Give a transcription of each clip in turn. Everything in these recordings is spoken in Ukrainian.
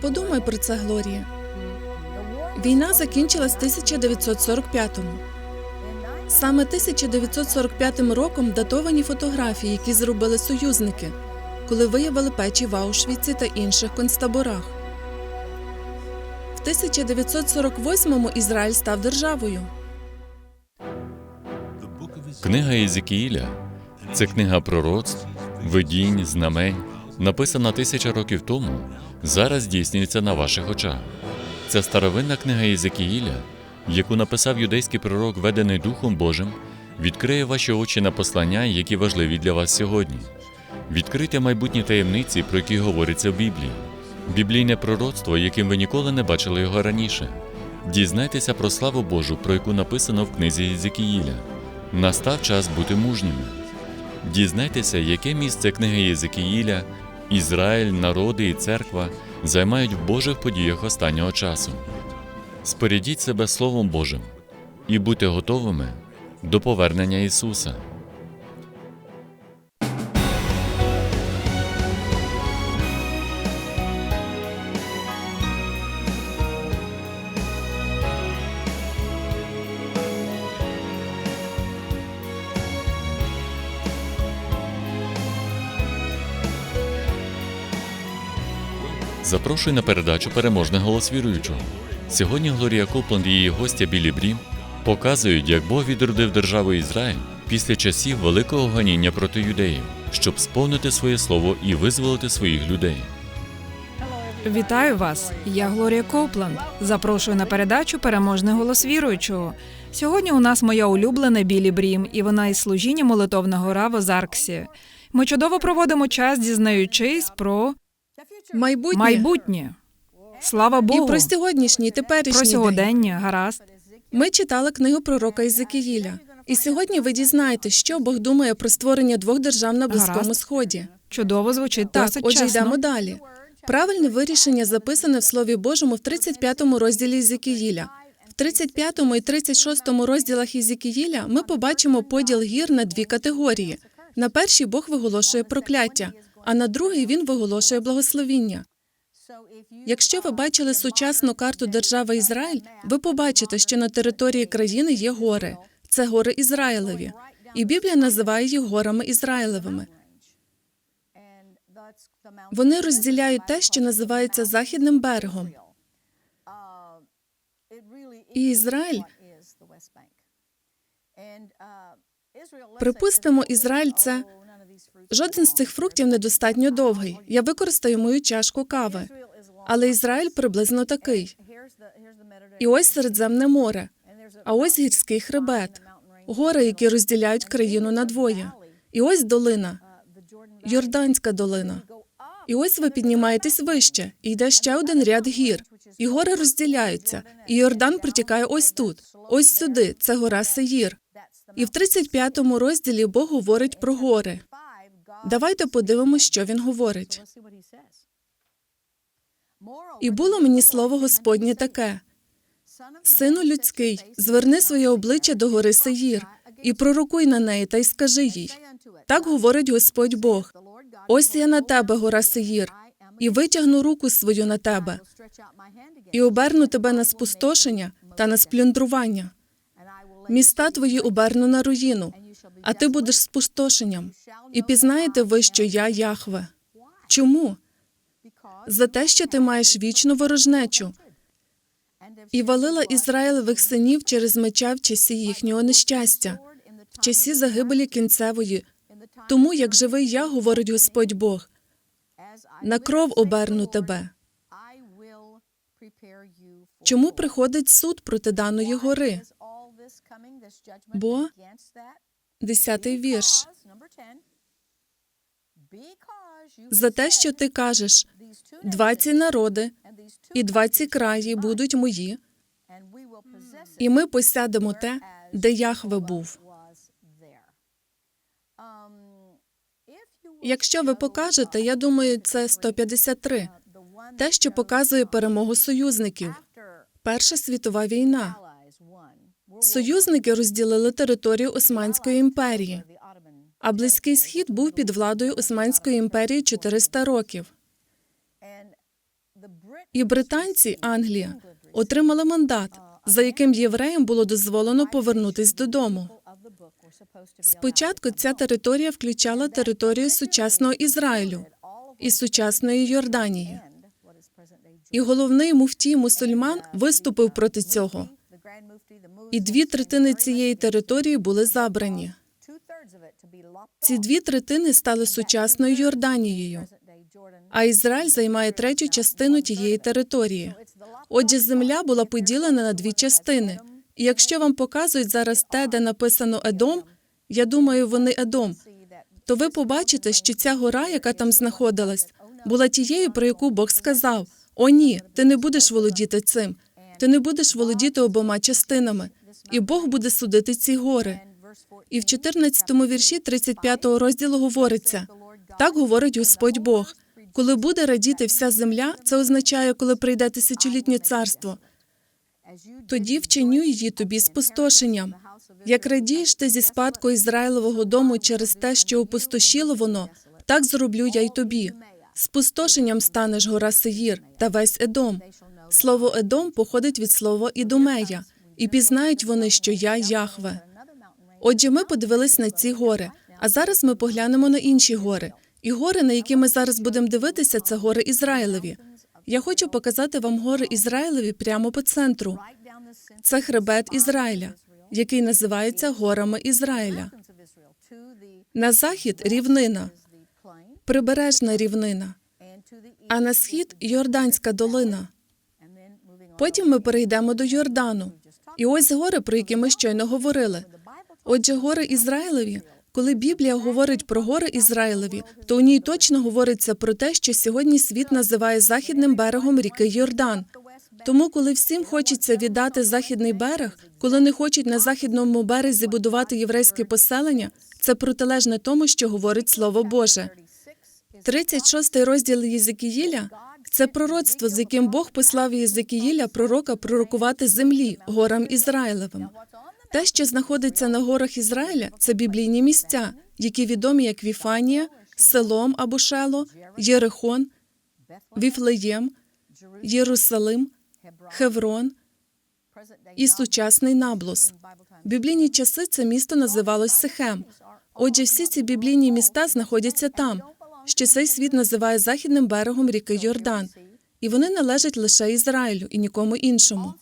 Подумай про це, Глорія. Війна закінчилась 1945-му. Саме 1945 роком датовані фотографії, які зробили союзники, коли виявили печі в Аушвіці та інших концтаборах. В 1948-му Ізраїль став державою. Книга Єзекіїля це книга пророцтв, видінь, знамень, написана тисяча років тому, зараз здійснюється на ваших очах. Це старовинна книга Єзекіїля, яку написав юдейський пророк, ведений Духом Божим, відкриє ваші очі на послання, які важливі для вас сьогодні. Відкрийте майбутні таємниці, про які говориться в Біблії, біблійне пророцтво, яким ви ніколи не бачили його раніше. Дізнайтеся про славу Божу, про яку написано в книзі Єзекіїля. Настав час бути мужніми. Дізнайтеся, яке місце книги Єзекіїля, Ізраїль, народи і церква займають в Божих подіях останнього часу. Спорядіть себе Словом Божим і будьте готовими до повернення Ісуса. Запрошую на передачу Переможний голос віруючого. Сьогодні Глорія Копланд і її гостя Білі Брім показують, як Бог відродив державу Ізраїль після часів великого ганіння проти юдеїв, щоб сповнити своє слово і визволити своїх людей. Вітаю вас! Я Глорія Копланд. Запрошую на передачу Переможний голос віруючого. Сьогодні у нас моя улюблена Білі Брім, і вона із служіння молитовного рава з Арксі. Ми чудово проводимо час, дізнаючись про Майбутнє, майбутнє. Слава Богу! і про сьогоднішній теперішній Про день. сьогодення, гаразд. Ми читали книгу пророка Ізекіїля. І сьогодні ви дізнаєтесь, що Бог думає про створення двох держав на Близькому Гаразд. Сході. Чудово звучить Так, досить отже, чесно. йдемо далі. Правильне вирішення записане в Слові Божому в 35-му розділі Ізекіїля. В 35-му і 36-му розділах Ізекіїля ми побачимо поділ гір на дві категорії. На першій Бог виголошує прокляття, а на другій він виголошує благословіння. Якщо ви бачили сучасну карту держави Ізраїль, ви побачите, що на території країни є гори. Це гори Ізраїлеві. І Біблія називає їх горами Ізраїлевими. Вони розділяють те, що називається західним берегом. І Ізраїль Припустимо, Ізраїль це жоден з цих фруктів недостатньо довгий. Я використаю мою чашку кави. Але Ізраїль приблизно такий. І ось Середземне море, а ось гірський хребет, гори, які розділяють країну надвоє. І ось долина, Йорданська долина. І ось ви піднімаєтесь вище, і йде ще один ряд гір. І гори розділяються, і Йордан протікає ось тут, ось сюди. Це гора Сеїр. І в 35-му розділі Бог говорить про гори. Давайте подивимося, що він говорить. І було мені слово Господнє таке: Сину людський, зверни своє обличчя до гори Сеїр, і пророкуй на неї, та й скажи їй. Так говорить Господь Бог. Ось я на тебе, гора Сеїр, і витягну руку свою на тебе, і оберну тебе на спустошення та на сплюндрування. Міста твої оберну на руїну, а ти будеш спустошенням. І пізнаєте ви, що я Яхве. Чому? За те, що ти маєш вічну ворожнечу, і валила Ізраїлевих синів через меча в часі їхнього нещастя, в часі загибелі кінцевої. Тому, як живий я, говорить Господь Бог, на кров оберну тебе. Чому приходить суд проти даної гори? Бо десятий вірш. За те, що ти кажеш, два ці народи і два ці краї будуть мої, і ми посядемо те, де Яхве був. Якщо ви покажете, я думаю, це 153. Те, що показує перемогу союзників. Перша світова війна. Союзники розділили територію Османської імперії, а Близький Схід був під владою Османської імперії 400 років. І британці, Англія, отримали мандат, за яким євреям було дозволено повернутись додому. Спочатку ця територія включала територію сучасного Ізраїлю і сучасної Йорданії. І головний муфтій мусульман виступив проти цього. І дві третини цієї території були забрані. Ці дві третини стали сучасною Йорданією, а Ізраїль займає третю частину тієї території. Отже, земля була поділена на дві частини. І якщо вам показують зараз те, де написано Едом, я думаю, вони Едом, то ви побачите, що ця гора, яка там знаходилась, була тією, про яку Бог сказав: О, ні, ти не будеш володіти цим, ти не будеш володіти обома частинами, і Бог буде судити ці гори. І в 14-му вірші 35-го розділу говориться: так говорить Господь Бог. Коли буде радіти вся земля, це означає, коли прийде тисячолітнє царство. Тоді вчиню її тобі спустошенням. Як радієш ти зі спадку Ізраїлового дому через те, що опустошіло воно, так зроблю я й тобі. Спустошенням станеш гора Сеїр та весь Едом. Слово Едом походить від слова Ідумея, і пізнають вони, що я Яхве. Отже, ми подивились на ці гори, а зараз ми поглянемо на інші гори. І гори, на які ми зараз будемо дивитися, це гори Ізраїлеві. Я хочу показати вам гори Ізраїлеві прямо по центру. Це хребет Ізраїля, який називається горами Ізраїля. На захід рівнина, прибережна рівнина, а на схід Йорданська долина. Потім ми перейдемо до Йордану. І ось гори, про які ми щойно говорили. Отже, гори Ізраїлеві. Коли Біблія говорить про гори Ізраїлеві, то у ній точно говориться про те, що сьогодні світ називає західним берегом ріки Йордан. Тому, коли всім хочеться віддати західний берег, коли не хочуть на західному березі будувати єврейське поселення, це протилежне тому, що говорить Слово Боже. 36-й розділ Єзекіїля – це пророцтво, з яким Бог послав Єзекіїля пророка пророкувати землі горам Ізраїлевим. Те, що знаходиться на горах Ізраїля, це біблійні місця, які відомі як Віфанія, Селом або Шело, Єрихон, Віфлеєм, Єрусалим, Хеврон і сучасний Наблус. Біблійні часи це місто називалось Сихем. Отже, всі ці біблійні міста знаходяться там, що цей світ називає західним берегом ріки Йордан, і вони належать лише Ізраїлю і нікому іншому.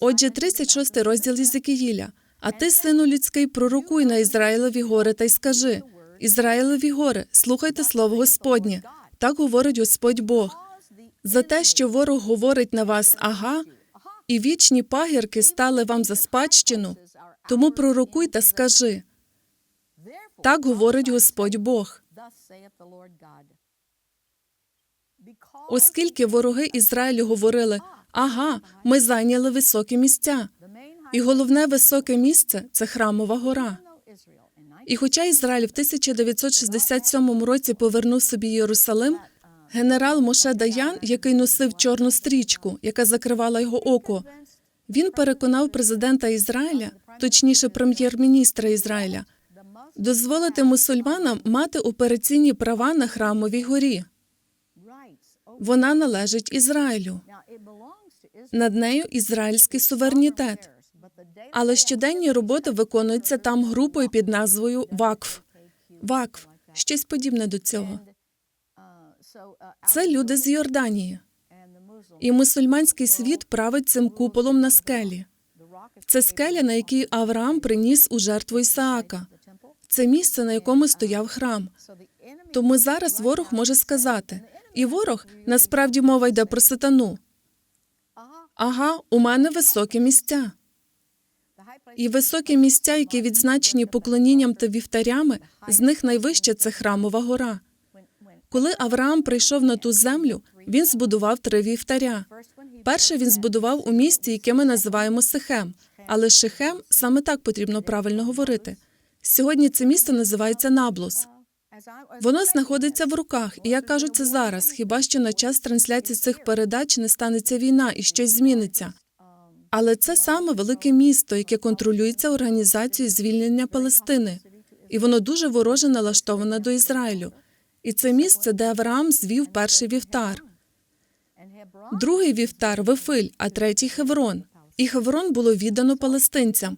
Отже, 36 розділ Єзекіїля. А ти, сину людський, пророкуй на Ізраїлеві гори та й скажи: Ізраїлеві гори, слухайте слово Господнє. Так говорить Господь Бог. За те, що ворог говорить на вас ага, і вічні пагірки стали вам за спадщину, тому пророкуй та скажи. Так говорить Господь Бог. Оскільки вороги Ізраїлю говорили, ага, ми зайняли високі місця. І головне високе місце це храмова гора. І хоча Ізраїль в 1967 році повернув собі Єрусалим, генерал Моше Даян, який носив чорну стрічку, яка закривала його око, він переконав президента Ізраїля, точніше, прем'єр-міністра Ізраїля, дозволити мусульманам мати операційні права на храмовій горі. Вона належить Ізраїлю. Над нею ізраїльський суверенітет. Але щоденні роботи виконуються там групою під назвою ВАКФ. ВАКФ – щось подібне до цього. Це люди з Йорданії. І мусульманський світ править цим куполом на скелі. Це скеля, на якій Авраам приніс у жертву Ісаака. Це місце, на якому стояв храм. Тому зараз ворог може сказати, і ворог насправді мова йде про сатану. Ага, у мене високі місця. І високі місця, які відзначені поклонінням та вівтарями, з них найвища це храмова гора. Коли Авраам прийшов на ту землю, він збудував три вівтаря. Перше він збудував у місті, яке ми називаємо Сихем, але Шихем саме так потрібно правильно говорити. Сьогодні це місто називається Наблус. Воно знаходиться в руках, і я кажу це зараз. Хіба що на час трансляції цих передач не станеться війна і щось зміниться. Але це саме велике місто, яке контролюється організацією звільнення Палестини, і воно дуже вороже налаштоване до Ізраїлю. І це місце, де Авраам звів перший вівтар. другий вівтар Вифиль, а третій Хеврон. І Хеврон було віддано палестинцям.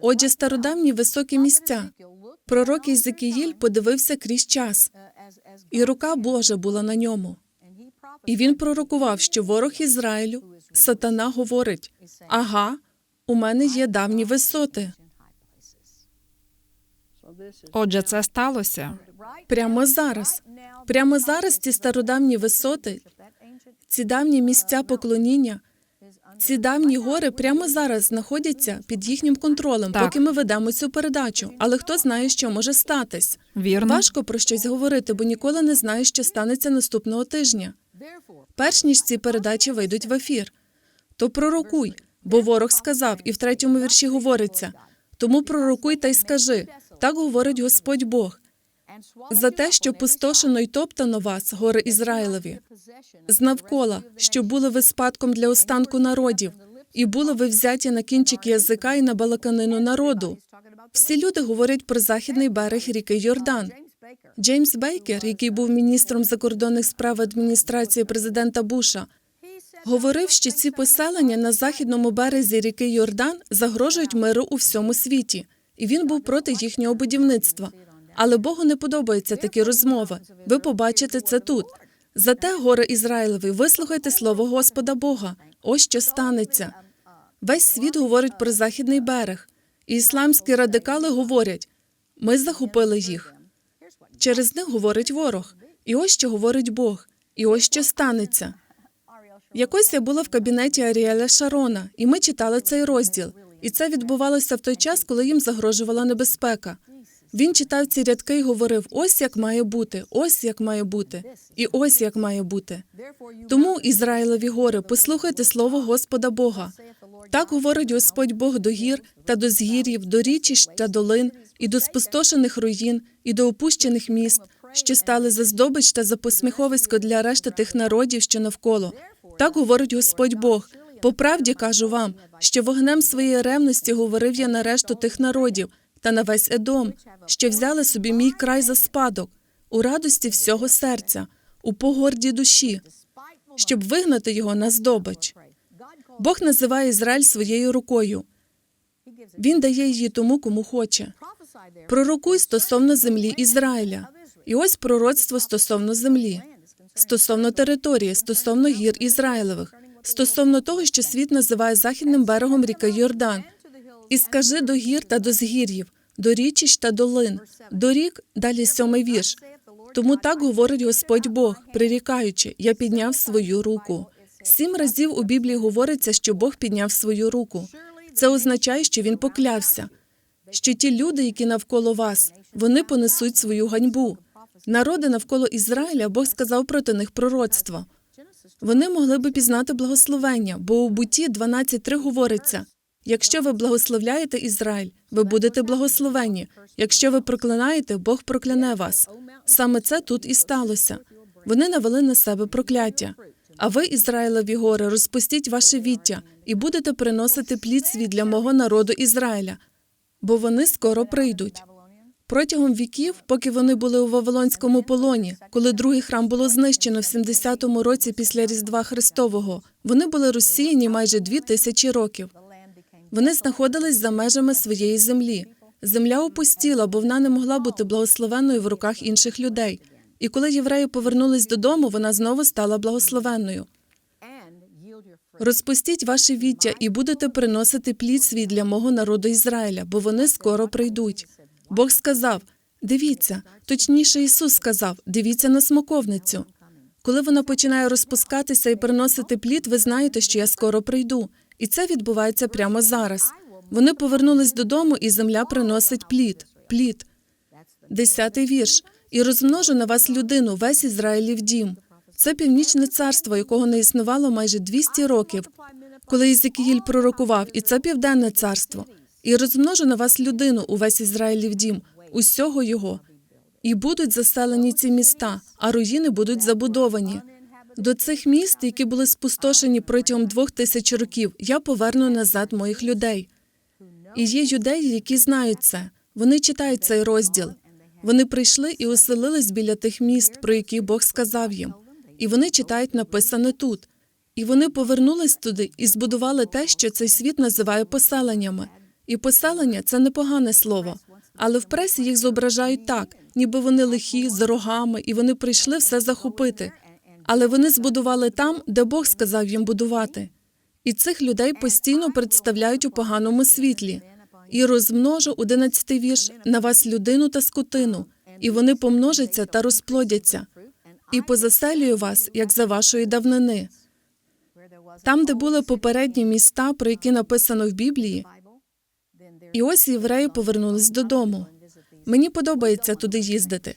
Отже, стародавні високі місця. Пророк Єзекіїль подивився крізь час, і рука Божа була на ньому. І він пророкував, що ворог Ізраїлю, сатана говорить: Ага, у мене є давні висоти. Отже, це сталося. Прямо зараз. Прямо зараз ці стародавні висоти, ці давні місця поклоніння, ці давні гори прямо зараз знаходяться під їхнім контролем, Так. поки ми ведемо цю передачу. Але хто знає, що може статись? Вірно. Важко про щось говорити, бо ніколи не знаєш, що станеться наступного тижня. Перш ніж ці передачі вийдуть в ефір. То пророкуй, бо ворог сказав, і в третьому вірші говориться: тому пророкуй та й скажи: так говорить Господь Бог. За те, що пустошено й топтано вас, гори Ізраїлеві, знавкола, що були ви спадком для останку народів, і були ви взяті на кінчик язика і на балаканину народу. Всі люди говорять про західний берег ріки Йордан. Джеймс Бейкер, який був міністром закордонних справ адміністрації президента Буша, говорив, що ці поселення на західному березі ріки Йордан загрожують миру у всьому світі, і він був проти їхнього будівництва. Але Богу не подобаються такі розмови. Ви побачите це тут. Зате, гори Ізраїлеві, вислухайте слово Господа Бога. Ось що станеться. Весь світ говорить про західний берег. І ісламські радикали говорять: ми захопили їх. Через них говорить ворог. І ось що говорить Бог. І ось що станеться. Якось я була в кабінеті Аріеля Шарона, і ми читали цей розділ. І це відбувалося в той час, коли їм загрожувала небезпека. Він читав ці рядки і говорив: ось як має бути, ось як має бути, і ось як має бути. Тому, Ізраїлеві гори, послухайте слово Господа Бога. Так говорить Господь Бог до гір та до згір'їв, до річищ та долин, і до спустошених руїн, і до опущених міст, що стали за здобич та за посміховисько для решти тих народів, що навколо. Так говорить Господь Бог. По правді кажу вам, що вогнем своєї ревності говорив я на решту тих народів та на весь Едом, що взяли собі мій край за спадок, у радості всього серця, у погорді душі, щоб вигнати його на здобич. Бог називає Ізраїль своєю рукою. Він дає її тому, кому хоче. Пророкуй стосовно землі Ізраїля. І ось пророцтво стосовно землі, стосовно території, стосовно гір Ізраїлевих, стосовно того, що світ називає західним берегом ріки Йордан. І скажи до гір та до згір'їв, до річищ та долин, до рік, далі сьомий вірш. Тому так говорить Господь Бог, прирікаючи, я підняв свою руку. Сім разів у Біблії говориться, що Бог підняв свою руку. Це означає, що він поклявся, що ті люди, які навколо вас, вони понесуть свою ганьбу. Народи навколо Ізраїля Бог сказав проти них пророцтво. Вони могли би пізнати благословення, бо у буті 12.3 говориться: якщо ви благословляєте Ізраїль, ви будете благословені. Якщо ви проклинаєте, Бог прокляне вас. Саме це тут і сталося. Вони навели на себе прокляття. А ви, Ізраїлеві гори, розпустіть ваше віття і будете приносити плід свій для мого народу Ізраїля, бо вони скоро прийдуть. Протягом віків, поки вони були у Вавилонському полоні, коли другий храм було знищено в 70-му році після Різдва Христового, вони були розсіяні майже дві тисячі років. Вони знаходились за межами своєї землі. Земля опустіла, бо вона не могла бути благословенною в руках інших людей. І коли євреї повернулись додому, вона знову стала благословенною. Розпустіть ваше віття і будете приносити плід свій для мого народу Ізраїля, бо вони скоро прийдуть. Бог сказав: дивіться, точніше, Ісус сказав: дивіться на смоковницю. Коли вона починає розпускатися і приносити плід, ви знаєте, що я скоро прийду. І це відбувається прямо зараз. Вони повернулись додому, і земля приносить плід. Плід. Десятий вірш. І розмножу на вас людину, весь Ізраїлів дім. Це північне царство, якого не існувало майже 200 років, коли Ізекіїль пророкував, і це південне царство. І розмножу на вас людину, увесь Ізраїлів дім, усього його. І будуть заселені ці міста, а руїни будуть забудовані. До цих міст, які були спустошені протягом двох тисяч років, я поверну назад моїх людей. І є юдеї, які знають це. Вони читають цей розділ. Вони прийшли і оселились біля тих міст, про які Бог сказав їм. І вони читають написане тут. І вони повернулись туди і збудували те, що цей світ називає поселеннями. І поселення це непогане слово, але в пресі їх зображають так, ніби вони лихі, з рогами, і вони прийшли все захопити. Але вони збудували там, де Бог сказав їм будувати. І цих людей постійно представляють у поганому світлі. І розмножу, одинадцятий вірш, на вас людину та скотину, і вони помножаться та розплодяться, і позаселюю вас, як за вашої давнини. Там, де були попередні міста, про які написано в Біблії, і ось євреї повернулись додому. Мені подобається туди їздити.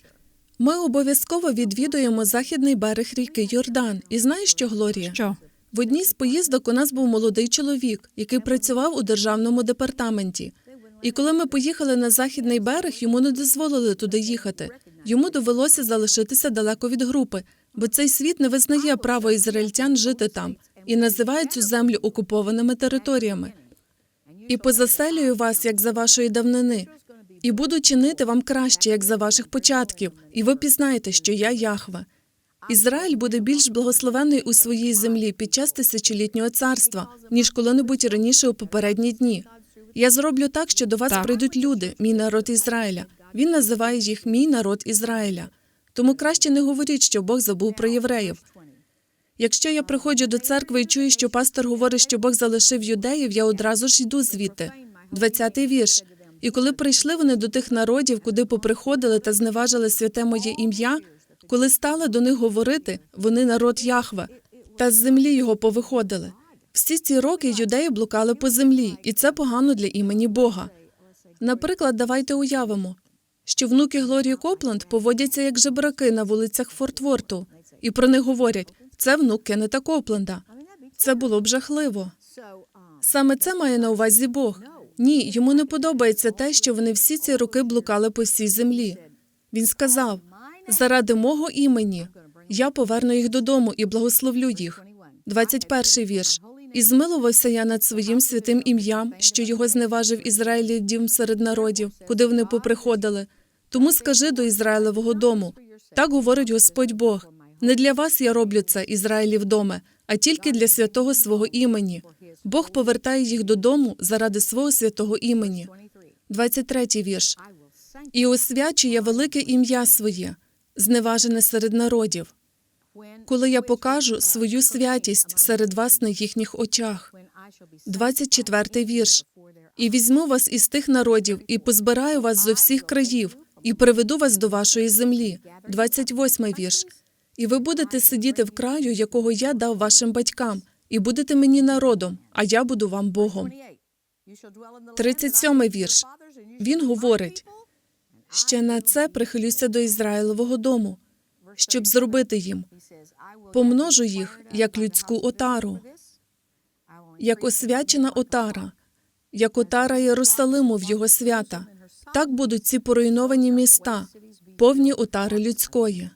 Ми обов'язково відвідуємо західний берег ріки Йордан. І знаєш що, Глорія? Що? В одній з поїздок у нас був молодий чоловік, який працював у державному департаменті. І коли ми поїхали на західний берег, йому не дозволили туди їхати. Йому довелося залишитися далеко від групи, бо цей світ не визнає право ізраїльтян жити там і називає цю землю окупованими територіями. І позаселюю вас, як за вашої давнини, і буду чинити вам краще, як за ваших початків, і ви пізнаєте, що я Яхве. Ізраїль буде більш благословений у своїй землі під час тисячолітнього царства, ніж коли-небудь раніше у попередні дні. Я зроблю так, що до вас Так. прийдуть люди, мій народ Ізраїля. Він називає їх мій народ Ізраїля. Тому краще не говоріть, що Бог забув про євреїв. Якщо я приходжу до церкви і чую, що пастор говорить, що Бог залишив юдеїв, я одразу ж йду звідти. 20-й вірш. І коли прийшли вони до тих народів, куди поприходили та зневажили святе моє ім'я, коли стали до них говорити, вони народ Яхве, та з землі його повиходили. Всі ці роки юдеї блукали по землі, і це погано для імені Бога. Наприклад, давайте уявимо, що внуки Глорії Копланд поводяться як жебраки на вулицях Фортворту, і про них говорять: це внук Кеннета Копленда. Це було б жахливо. Саме це має на увазі Бог. Ні, йому не подобається те, що вони всі ці роки блукали по всій землі. Він сказав: заради мого імені я поверну їх додому і благословлю їх. 21 вірш. І змилувався я над своїм святим ім'ям, що його зневажив Ізраїлі дім серед народів, куди вони поприходили. Тому скажи до Ізраїлевого дому. Так говорить Господь Бог. Не для вас я роблю це, Ізраїлів доме, а тільки для святого свого імені. Бог повертає їх додому заради свого святого імені. 23 вірш. І освячу я велике ім'я своє, зневажене серед народів, коли я покажу свою святість серед вас на їхніх очах. 24 вірш. І візьму вас із тих народів, і позбираю вас зо всіх країв, і приведу вас до вашої землі. 28 вірш. І ви будете сидіти в краю, якого я дав вашим батькам, і будете мені народом, а я буду вам Богом. 37 вірш. Він говорить, ще на це прихилюся до Ізраїлового дому, щоб зробити їм. Помножу їх, як людську отару, як освячена отара, як отара Єрусалиму в його свята. Так будуть ці поруйновані міста, повні отари людської.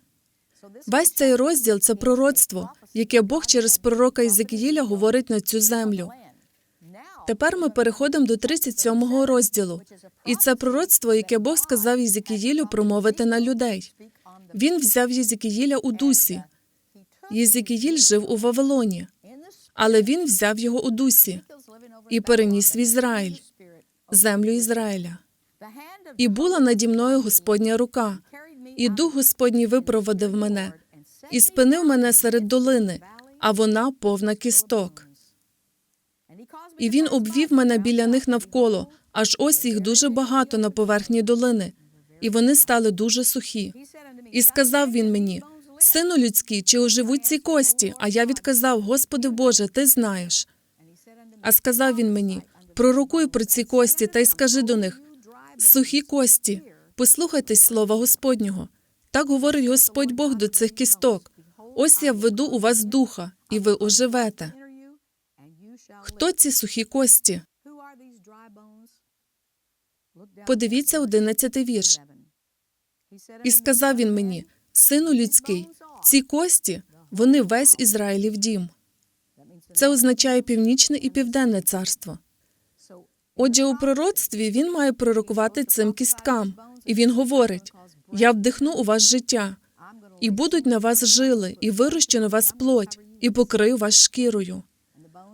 Весь цей розділ це пророцтво, яке Бог через пророка Ізекіїля говорить на цю землю. Тепер ми переходимо до 37-го розділу, і це пророцтво, яке Бог сказав Єзекіїлю промовити на людей. Він взяв Єзекіїля у дусі. Єзекіїль жив у Вавилоні, але він взяв його у дусі і переніс в Ізраїль, землю Ізраїля. І була наді мною Господня рука, і дух Господній випроводив мене, і спинив мене серед долини, а вона повна кісток. І він обвів мене біля них навколо, аж ось їх дуже багато на поверхні долини, і вони стали дуже сухі. І сказав він мені: Сину людський, чи оживуть ці кості? А я відказав: Господи Боже, ти знаєш. А сказав він мені: пророкуй про ці кості та й скажи до них: сухі кості, послухайтесь слова Господнього. Так говорить Господь Бог до цих кісток. Ось я введу у вас духа, і ви оживете. Хто ці сухі кості? Подивіться одинадцятий вірш. І сказав він мені: Сину людський, ці кості, вони весь Ізраїлів дім. Це означає північне і південне царство. Отже, у пророцтві він має пророкувати цим кісткам, і він говорить: Я вдихну у вас життя, і будуть на вас жили, і вирощу на вас плоть, і покрию вас шкірою.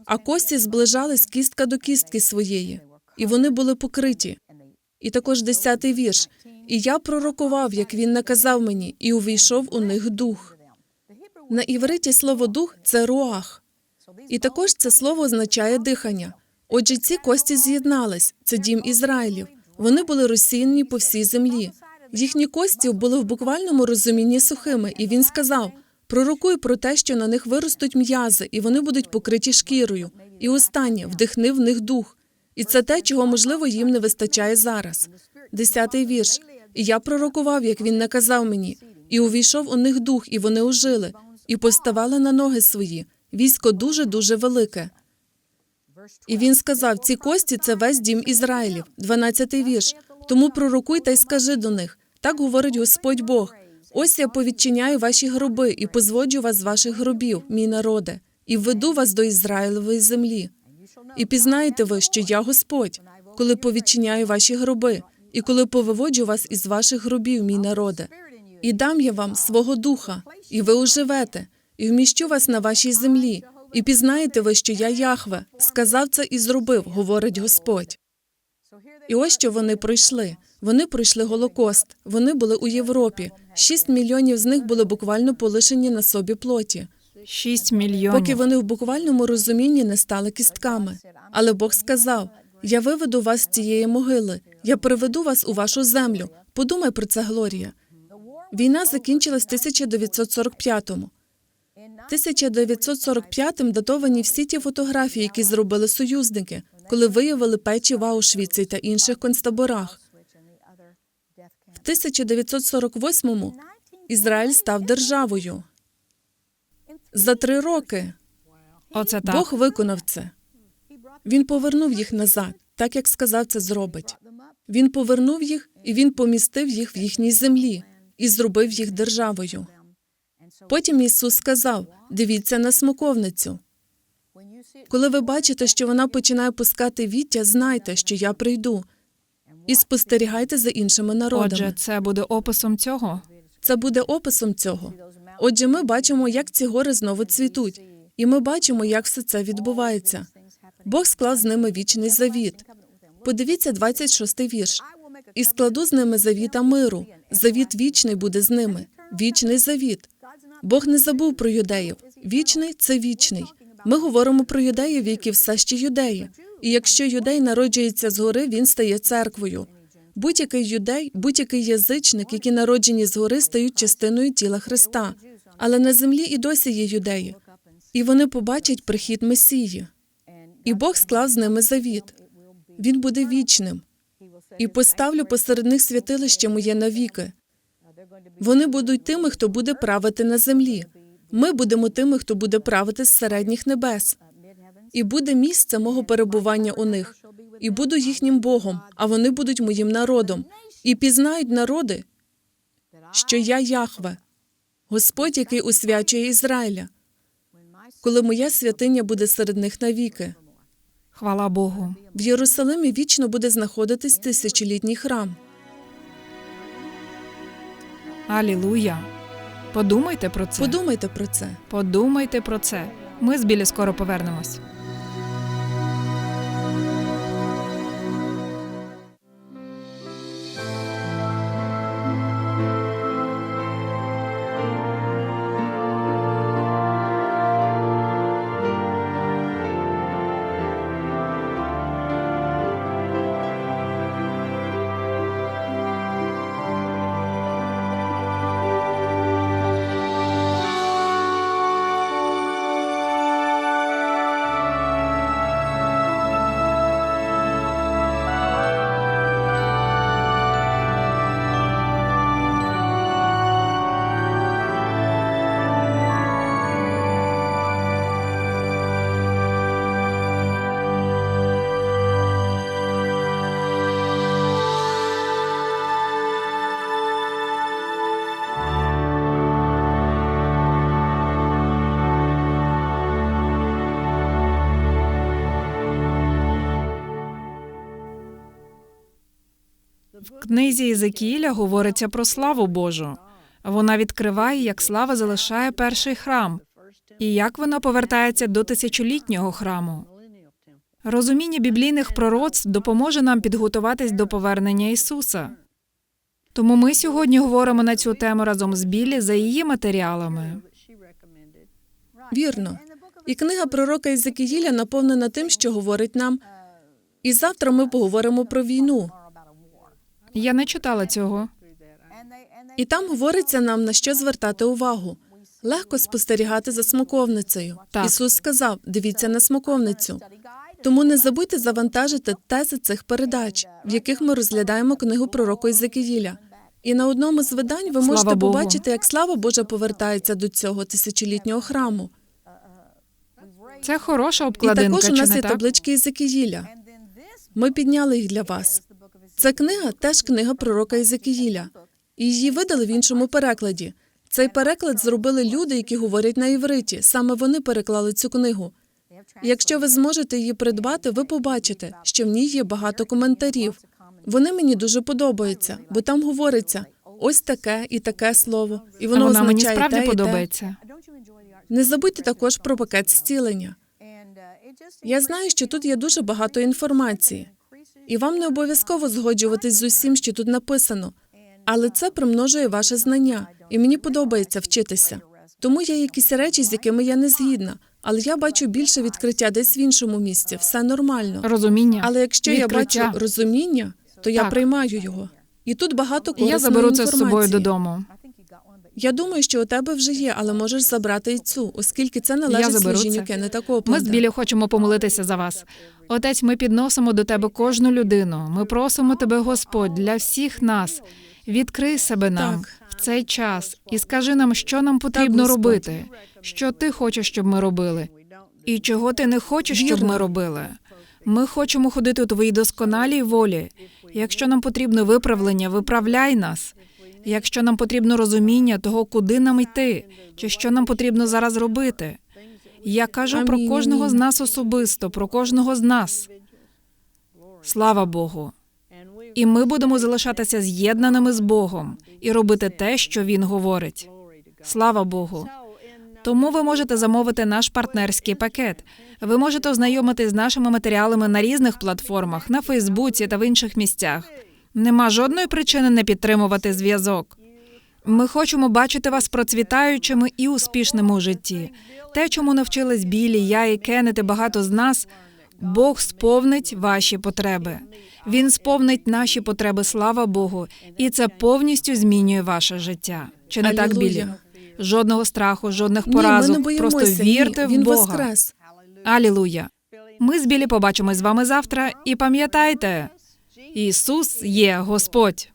А кості зближались кістка до кістки своєї, і вони були покриті. І також десятий вірш. І я пророкував, як він наказав мені, і увійшов у них дух. На івриті слово дух це руах. І також це слово означає дихання. Отже, ці кості з'єднались. Це дім Ізраїлів. Вони були розсіяні по всій землі. Їхні кості були в буквальному розумінні сухими, і він сказав: пророкуй про те, що на них виростуть м'язи, і вони будуть покриті шкірою. І останнє вдихни в них дух. І це те, чого можливо їм не вистачає зараз. Десятий вірш. І я пророкував, як він наказав мені, і увійшов у них дух, і вони ожили, і поставали на ноги свої. Військо дуже дуже велике. І він сказав: ці кості це весь дім Ізраїлів. Дванадцятий вірш. Тому пророкуй та й скажи до них: так говорить Господь Бог. Ось я повідчиняю ваші гроби і позводжу вас з ваших гробів, мій народе, і введу вас до Ізраїлевої землі. І пізнаєте ви, що я Господь, коли повідчиняю ваші гроби, і коли повиводжу вас із ваших гробів, мій народе, і дам я вам свого духа, і ви оживете, і вміщу вас на вашій землі. І пізнаєте ви, що я Яхве, сказав це і зробив, говорить Господь. І ось що вони пройшли. Вони пройшли Голокост. Вони були у Європі. Шість мільйонів з них були буквально полишені на собі плоті, Шість мільйонів. поки вони в буквальному розумінні не стали кістками. Але Бог сказав: Я виведу вас з цієї могили, я приведу вас у вашу землю. Подумай про це, Глорія. Війна закінчилась в 1945-му. 1945-м датовані всі ті фотографії, які зробили союзники, коли виявили печі в Аушвіці та інших концтаборах. В 1948-му Ізраїль став державою. За три роки Оце так. Бог виконав це. Він повернув їх назад, так як сказав це зробить. Він повернув їх і він помістив їх в їхній землі і зробив їх державою. Потім Ісус сказав: дивіться на смоковницю. Коли ви бачите, що вона починає пускати віття, знайте, що я прийду, і спостерігайте за іншими народами. Отже, це буде описом цього. Це буде описом цього. Отже, ми бачимо, як ці гори знову цвітуть, і ми бачимо, як все це відбувається. Бог склав з ними вічний завіт. Подивіться 26-й вірш. І складу з ними завіта миру. Завіт вічний буде з ними. Вічний завіт. Бог не забув про юдеїв. Вічний це вічний. Ми говоримо про юдеїв, які все ще юдеї. І якщо юдей народжується згори, він стає церквою. Будь-який юдей, будь-який язичник, які народжені згори, стають частиною тіла Христа. Але на землі і досі є юдеї, і вони побачать прихід Месії. І Бог склав з ними завіт. Він буде вічним. І поставлю посеред них святилище моє навіки. Вони будуть тими, хто буде правити на землі. Ми будемо тими, хто буде правити з середніх небес. І буде місце мого перебування у них, і буду їхнім Богом, а вони будуть моїм народом. І пізнають народи, що я Яхве, Господь, який усвячує Ізраїля, коли моя святиня буде серед них навіки. Хвала Богу. В Єрусалимі вічно буде знаходитись тисячолітній храм. Алілуя. Подумайте про це. Подумайте про це. Подумайте про це. Ми з Білі скоро повернемось. Книзі Єзекіїля говориться про славу Божу. Вона відкриває, як слава залишає перший храм, і як вона повертається до тисячолітнього храму. Розуміння біблійних пророцтв допоможе нам підготуватись до повернення Ісуса. Тому ми сьогодні говоримо на цю тему разом з Білі за її матеріалами. Вірно. І книга пророка Ізекіїля наповнена тим, що говорить нам. І завтра ми поговоримо про війну. Я не читала цього. І там говориться нам на що звертати увагу. Легко спостерігати за смоковницею. Так. Ісус сказав: дивіться на смоковницю. Тому не забудьте завантажити тези цих передач, в яких ми розглядаємо книгу пророку Ізекіїля. І на одному з видань ви Слава можете Богу. побачити, як слава Божа повертається до цього тисячолітнього храму. Це хороша І також у чи нас не є так? таблички Ізекіїля. Ми підняли їх для вас. Ця книга теж книга пророка Ізекіїля. Її видали в іншому перекладі. Цей переклад зробили люди, які говорять на івриті. Саме вони переклали цю книгу. Якщо ви зможете її придбати, ви побачите, що в ній є багато коментарів. Вони мені дуже подобаються, бо там говориться ось таке і таке слово, і воно вона мені означає справді те і те. Не забудьте також про пакет зцілення. Я знаю, що тут є дуже багато інформації, і вам не обов'язково згоджуватись з усім, що тут написано, але це примножує ваше знання, і мені подобається вчитися. Тому є якісь речі, з якими я не згідна, але я бачу більше відкриття десь в іншому місці. Все нормально. Розуміння. Але якщо я бачу розуміння, то я Так. приймаю його. І тут багато корисної Я заберу це з собою додому. Я думаю, що у тебе вже є, але можеш забрати і цю, оскільки це належить служінню. Кеннета Ми з Білі хочемо помолитися за вас. Отець, ми підносимо до тебе кожну людину. Ми просимо тебе, Господь, для всіх нас. Відкрий себе нам Так. в цей час і скажи нам, що нам потрібно Господь. робити, що ти хочеш, щоб ми робили, і чого ти не хочеш, щоб Вірно. ми робили. Ми хочемо ходити у твоїй досконалій волі. Якщо нам потрібно виправлення, виправляй нас. Якщо нам потрібно розуміння того, куди нам йти, чи що нам потрібно зараз робити. Я кажу про кожного з нас особисто, про кожного з нас. Слава Богу. І ми будемо залишатися з'єднаними з Богом і робити те, що Він говорить. Слава Богу. Тому ви можете замовити наш партнерський пакет. Ви можете ознайомитись з нашими матеріалами на різних платформах, на Фейсбуці та в інших місцях. Нема жодної причини не підтримувати зв'язок. Ми хочемо бачити вас процвітаючими і успішними у житті. Те, чому навчились Білі, я і Кеннет і багато з нас, Бог сповнить ваші потреби. Він сповнить наші потреби, слава Богу, і це повністю змінює ваше життя. Чи не так, Білі? Жодного страху, жодних Ні, ми не. Просто вірте Ні, він в Бога. воскрес. Алілуя. Ми з Білі побачимось з вами завтра. І пам'ятайте, Ісус є Господь.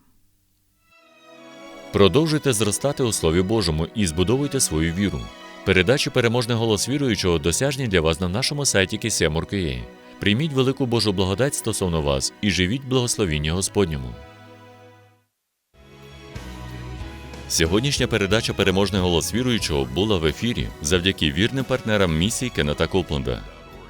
Продовжуйте зростати у Слові Божому і збудовуйте свою віру. Передачі Переможний голос віруючого досяжні для вас на нашому сайті KCM.org.ua. Прийміть велику Божу благодать стосовно вас і живіть в благословінні Господньому. Сьогоднішня передача Переможний голос віруючого була в ефірі завдяки вірним партнерам місії Кеннета Копленда.